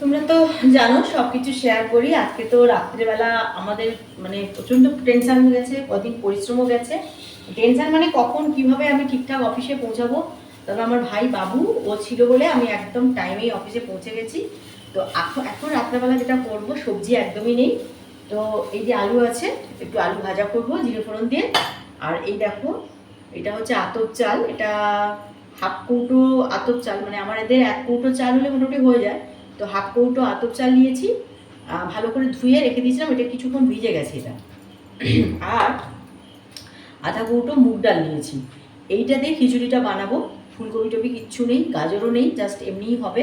তোমরা তো জানো সব কিছু শেয়ার করি। আজকে তো রাত্রেবেলা আমাদের মানে প্রচণ্ড টেনশন হয়ে গেছে, কদিন পরিশ্রমও গেছে। টেনশন মানে কখন, কীভাবে আমি ঠিকঠাক অফিসে পৌঁছাবো? তবে আমার ভাই বাবু, ও ছিল বলে আমি একদম টাইমেই অফিসে পৌঁছে গেছি। তো এখন এখন রাত্রেবেলা যেটা করব, সবজি একদমই নেই। তো এই যে আলু আছে, একটু আলু ভাজা করব, জিরে ফোড়ন দিয়ে। আর এই দেখো, এটা হচ্ছে আতপ চাল। এটা হাফ কৌটো আতপ চাল মানে আমার এদের এক কৌটো চাল হলে মোটামুটি হয়ে যায়। তো হাফ কৌটো আতপ চাল নিয়েছি ভালো করে ধুয়ে রেখে দিয়েছিলাম, এটা কিছুক্ষণ ভিজে গেছে এটা। আর আধা কৌটো মুগ ডাল নিয়েছি। এইটা দিয়ে খিচুড়িটা বানাবো, ফুলকপি টপি কিচ্ছু নেই, গাজরও নেই জাস্ট এমনিই হবে।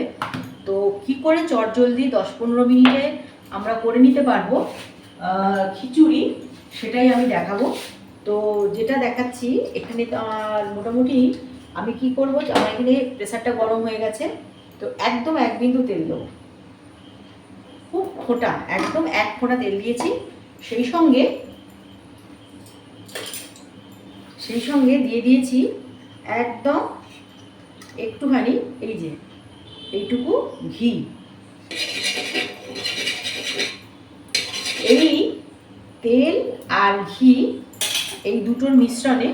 তো কি করে চট জলদি দশ পনেরো মিনিটে আমরা করে নিতে পারব খিচুড়ি, সেটাই আমি দেখাবো। তো যেটা দেখাচ্ছি, এখানে মোটামুটি আমি কি করব আমার এখানে প্রেশারটা গরম হয়ে গেছে। তো একদম এক বিন্দু তেল দেবো। খুব ফোটা একদম এক ফোঁটা তেল দিয়েছি। সেই সঙ্গে সেই সঙ্গে দিয়ে দিয়েছি একদম একটুখানি এই যে, এইটুকু ঘি। এই তেল আর ঘি, এই দুটোর মিশ্রণে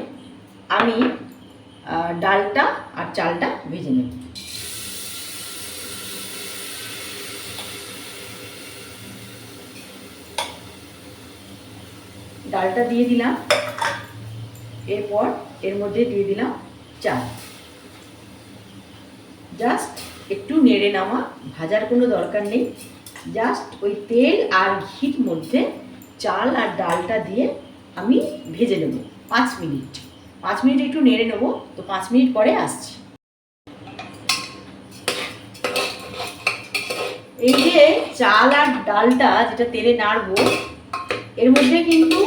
আমি ডালটা আর চালটা ভেজে নেব। ডালটা দিয়ে দিলাম। এরপর এর মধ্যে দিয়ে দিলাম চাল জাস্ট একটু নেড়ে নেওয়া, ভাজার কোনো দরকার নেই। জাস্ট ওই তেল আর ঘির মধ্যে চাল আর ডালটা দিয়ে আমি ভেজে নেব পাঁচ মিনিট। পাঁচ মিনিট একটু নেড়ে নেব, তো পাঁচ মিনিট পরে আসছি। এই যে চাল আর ডালটা যেটা তেলে নাড়বো এর মধ্যে কিন্তু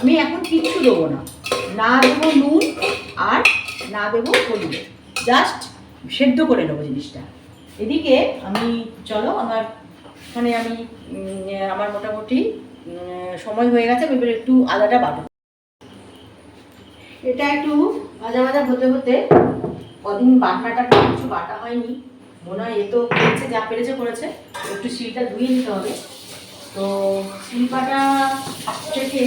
আমি এখন কিচ্ছু দেবো না। না দেবো নুন আর না দেবো হলুদ। জাস্ট সেদ্ধ করে নেব জিনিসটা। এদিকে আমি, চলো আমার মানে আমি আমার মোটামুটি সময় হয়ে গেছে, আমি একটু আদাটা বাটো এটা একটু ভাজা ভাজা হতে হতে কদিন বাটনাটা কিছু বাটা হয়নি। মনে হয় এ তো পেরেছে যা পেরেছে করেছে। একটু শিলটা ধুয়ে নিতে হবে। তো শিল্পাটা থেকে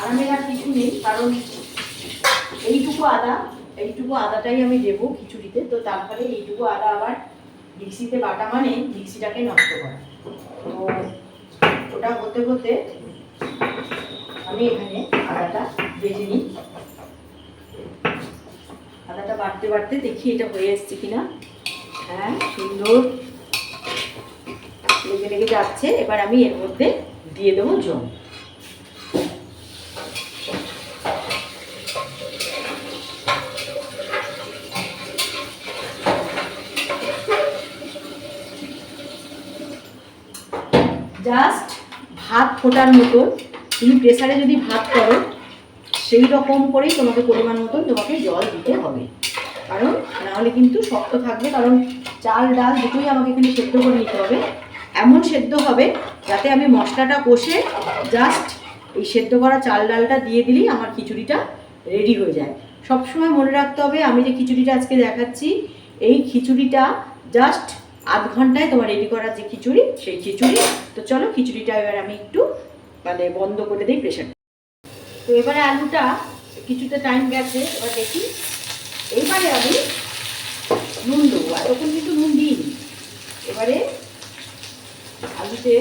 আরামের আর কিছু নেই, কারণ এইটুকু আদা, এইটুকু আদাটাই আমি দেবো খিচুড়িতে। তো তারপরে এইটুকু আদা আবার মিক্সিতে বাটা মানে মিক্সিটাকে নষ্ট করা। তো ওটা হতে হতে আমি এখানে আদাটা বেজে নিই। আদাটা বাড়তে বাড়তে দেখি এটা হয়ে এসছে কিনা। হ্যাঁ সুন্দর লেগে লেগে যাচ্ছে। এবার আমি এর মধ্যে দিয়ে দেবো জল। জাস্ট ভাত ফোটার মতন তুমি প্রেসারে যদি ভাত করো, সেই রকম করেই তোমাকে পরিমাণ মতন তোমাকে জল দিতে হবে। কারণ নাহলে কিন্তু শক্ত থাকবে, কারণ চাল, ডাল দুটোই আমাকে এখানে সেদ্ধ করে নিতে হবে। এমন সেদ্ধ হবে যাতে আমি মশলাটা কষে জাস্ট এই সেদ্ধ করা চাল, ডালটা দিয়ে দিলেই আমার খিচুড়িটা রেডি হয়ে যায়। সবসময় মনে রাখতে হবে, আমি যে খিচুড়িটা আজকে দেখাচ্ছি, এই খিচুড়িটা জাস্ট আধ ঘন্টায় তোমার রেডি করার যে খিচুড়ি, সেই খিচুড়ি। তো চলো খিচুড়িটা এবার আমি একটু মানে বন্ধ করে দিই প্রেশার তো এবারে আলুটা, কিছুটা টাইম গেছে, এবার দেখি। এইবারে আমি নুন দেবো, আর এতক্ষণ কিন্তু নুন দিইনি। এবারে আলুতে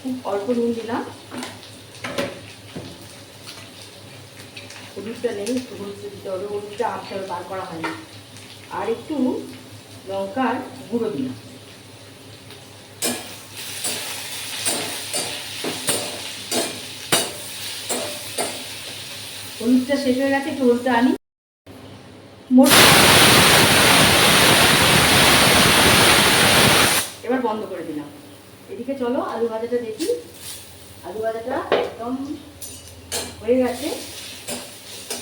খুব অল্প নুন দিলাম। হলুদটা নেই একটু হলুদটা দিতে হবে হলুদটা আসতে বার করা হয়নি। আর একটু লঙ্কার গুঁড়ো দিলাম হলুদটা শেষ হয়ে গেছে, একটু হলুদটা আনি। এবার বন্ধ করে দিলাম। এদিকে চলো, আলু ভাজাটা দেখি। আলু ভাজাটা একদম হয়ে গেছে।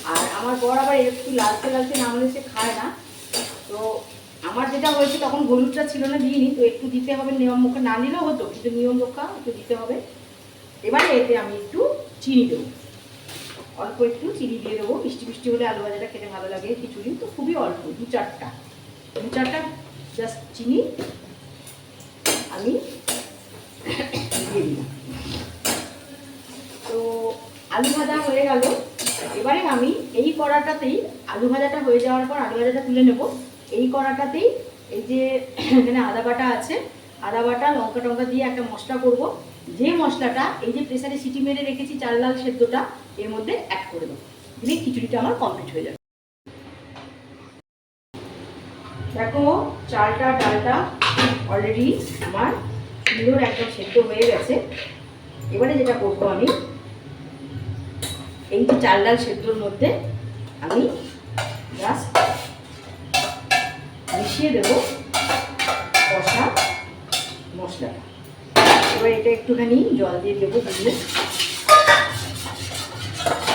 আর আমার বর আবার একটু লালচে লালচে না হলে সে খায় না। তো আমার যেটা হয়েছে তখন হলুদটা ছিল না, দিইনি। তো একটু দিতে হবে, নিয়ম মুখে না নিলেও হতো। কিন্তু নিয়ম রক্ষা, একটু দিতে হবে। এবারে এতে আমি একটু চিনি দেবো। অল্প একটু চিনি দিয়ে দেবো। মিষ্টি মিষ্টি হলে আলু ভাজাটা খেতে ভালো লাগে খিচুড়ি। তো খুবই অল্প, দু চারটা। দু চারটা জাস্ট চিনি আমি দিয়ে দিলাম। তো আলু ভাজা হয়ে গেল। আমি এই কড়াটাতেই আলু ভাজাটা হয়ে যাওয়ার পর আলু ভাজাটা তুলে নেব। এই কড়াটাতেই এই যে এখানে আদা বাটা আছে, আদা বাটা, লঙ্কা টঙ্কা দিয়ে একটা মশলা করব। যে মশলাটা, এই যে প্রেসারে সিটি মেরে রেখেছি চাল লাল সেদ্ধটা, এর মধ্যে অ্যাড করে দেবো। দিলে খিচুড়িটা আমার কমপ্লিট হয়ে যাবে। দেখো, চালটা, ডালটা অলরেডি আমার সুন্দর একদম সেদ্ধ হয়ে গেছে। এবারে যেটা করব আমি এই চাল ডাল সেদ্ধর মধ্যে আমি জাস্ট মিশিয়ে দেবো কষা মশলাটা। এবার এটা একটুখানি জল দিয়ে দেবো বুঝলে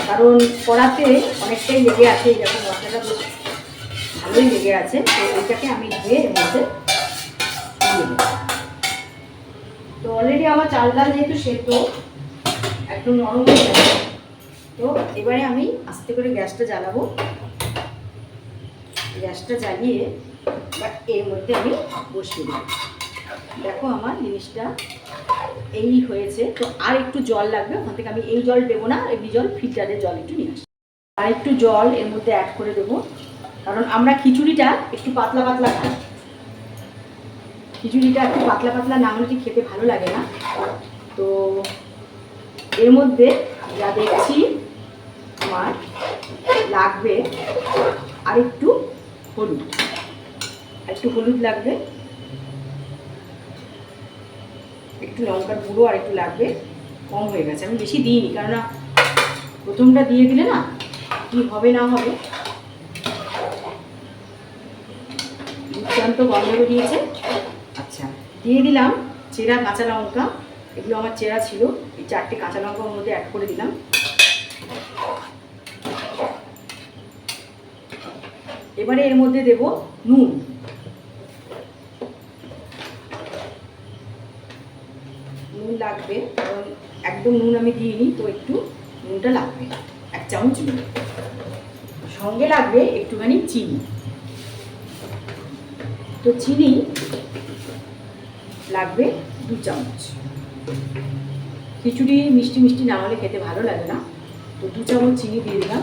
কারণ কড়াতে অনেকটাই লেগে আছে যখন মশলাটা বেশ ভালোই লেগে আছে, তো এটাকে আমি ধুয়ে এর মধ্যে তো অলরেডি আমার চাল ডাল যেহেতু সেদ্ধ, একদম নরম হয়ে গেছে তো এবারে আমি আস্তে করে গ্যাসটা জ্বালাবো। গ্যাসটা জ্বালিয়ে বাট এর মধ্যে আমি বসিয়ে দেবো। দেখো আমার জিনিসটা এই হয়েছে। তো আর একটু জল লাগবে, ওখান থেকে আমি এই জল দেবো না এমনি জল ফিল্টারের জল একটু নিয়ে আসি আর একটু জল এর মধ্যে অ্যাড করে দেবো। কারণ আমরা খিচুড়িটা একটু পাতলা পাতলা খাই। খিচুড়িটা একটু পাতলা পাতলা না হলে খেতে ভালো লাগে না। তো এর মধ্যে যা দেখছি আমার লাগবে আর একটু হলুদ। আর একটু হলুদ লাগবে। একটু লঙ্কার গুঁড়ো আর একটু লাগবে। কম হয়ে গেছে। আমি বেশি দিইনি, কেননা প্রথমটা দিয়ে দিলে না কি হবে না হবে। দুর্দান্ত গন্ধ বেরিয়েছে। আচ্ছা দিয়ে দিলাম চেরা কাঁচা লঙ্কা। এগুলো আমার চেরা ছিল। এই চারটে কাঁচা লঙ্কা ওর মধ্যে অ্যাড করে দিলাম। এবারে এর মধ্যে দেব নুন। নুন লাগবে, কারণ একদম নুন আমি দিইনি, তো একটু নুনটা লাগবে, এক চামচ নুন। সঙ্গে লাগবে একটুখানি চিনি। তো চিনি লাগবে দু চামচ। খিচুড়ি মিষ্টি মিষ্টি না হলে খেতে ভালো লাগে না। তো দু চামচ চিনি দিয়ে দিলাম।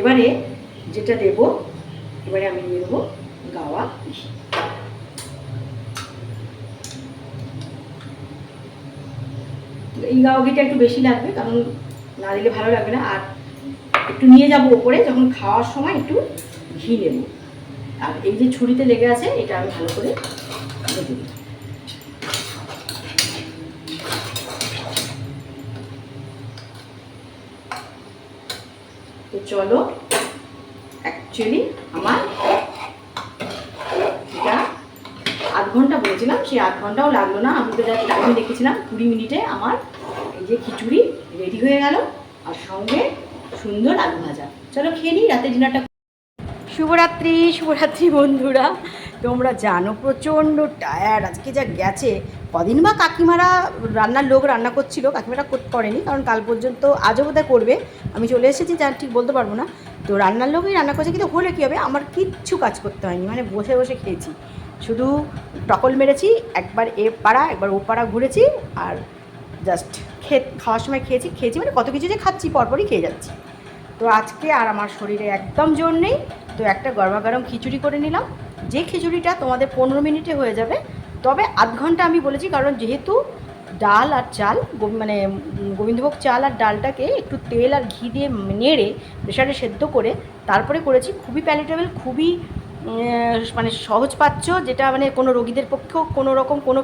এবারে যেটা দেব, এবারে আমি দিয়ে দেবো গাওয়া। ঘি। এই গাওয়া ঘিটা একটু বেশি লাগবে, কারণ না দিলে ভালো লাগবে না। আর একটু নিয়ে যাব ওপরে, যখন খাওয়ার সময় একটু ঘি নেব। আর এই যে ছুরিতে লেগে আছে, এটা আমি ভালো করে দিই চলো অ্যাকচুয়ালি আমার আধ ঘণ্টা বলেছিলাম, সেই আধ ঘন্টাও লাগল না। আমি তো যা টাইমে দেখেছিলাম, কুড়ি মিনিটে আমার এই যে খিচুড়ি রেডি হয়ে গেল, আর সঙ্গে সুন্দর আলু ভাজা। চলো খেয়ে নিই রাতে ডিনারটা শুভরাত্রি শুভরাত্রি বন্ধুরা। তোমরা জানো প্রচণ্ড টায়ার্ড আজকে যা গেছে, কদিন বা কাকিমারা রান্নার লোক রান্না করছিল, কাকিমারা করেনি, কারণ কাল পর্যন্ত আজও বোধহয় করবে। আমি চলে এসেছি, যা ঠিক বলতে পারব না। তো রান্নার লোকই রান্না করছে, কিন্তু হলে কী হবে? আমার কিচ্ছু কাজ করতে হয়নি মানে বসে বসে খেয়েছি। শুধু টকল মেরেছি, একবার এ পাড়া, একবার ও পাড়া ঘুরেছি, আর জাস্ট খে খাওয়ার সময় খেয়েছি খেয়েছি মানে কত কিছু যে খাচ্ছি, পরপরই খেয়ে যাচ্ছি। তো আজকে আর আমার শরীরে একদম জোর নেই, তো একটা গরমা গরম খিচুড়ি করে নিলাম। যে খিচুড়িটা তোমাদের পনেরো মিনিটে হয়ে যাবে, তবে আধ ঘণ্টা আমি বলেছি, কারণ যেহেতু ডাল আর চাল মানে গোবিন্দভোগ চাল আর ডালটাকে একটু তেল আর ঘি দিয়ে নেড়ে প্রেশারে সেদ্ধ করে তারপরে করেছি খুবই প্যালেটেবল খুবই মানে সহজপাচ্য, যেটা মানে কোনো রোগীদের পক্ষেও কোনো রকম কোনো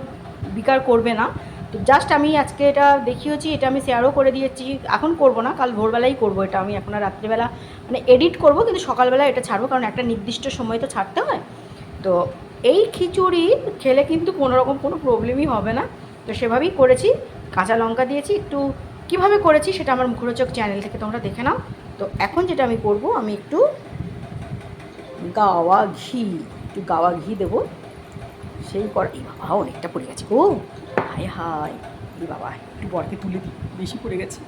বিকার করবে না। তো জাস্ট আমি আজকে এটা দেখিয়েছি, এটা আমি শেয়ারও করে দিয়েছি, এখন করব না, কাল ভোরবেলাই করব এটা আমি, এখন রাত্রিবেলা মানে এডিট করব, কিন্তু সকালবেলা এটা ছাড়বো, কারণ একটা নির্দিষ্ট সময় তো ছাড়তে হয়। তো এই খিচুড়ি খেলে কিন্তু কোনো রকম কোনো প্রবলেমই হবে না। তো সেভাবেই করেছি, কাঁচা লঙ্কা দিয়েছি, একটু কীভাবে করেছি সেটা আমার মুখরোচক চ্যানেল থেকে তোমরা দেখে নাও। তো এখন যেটা আমি করব, আমি একটু গাওয়া ঘি, একটু গাওয়া ঘি দেবো। সেই পর, এই বাবা, অনেকটা পড়ে গেছে ও হায় হায়, এই বাবা, একটু বরকে তুলে দিই, বেশি পড়ে গেছে।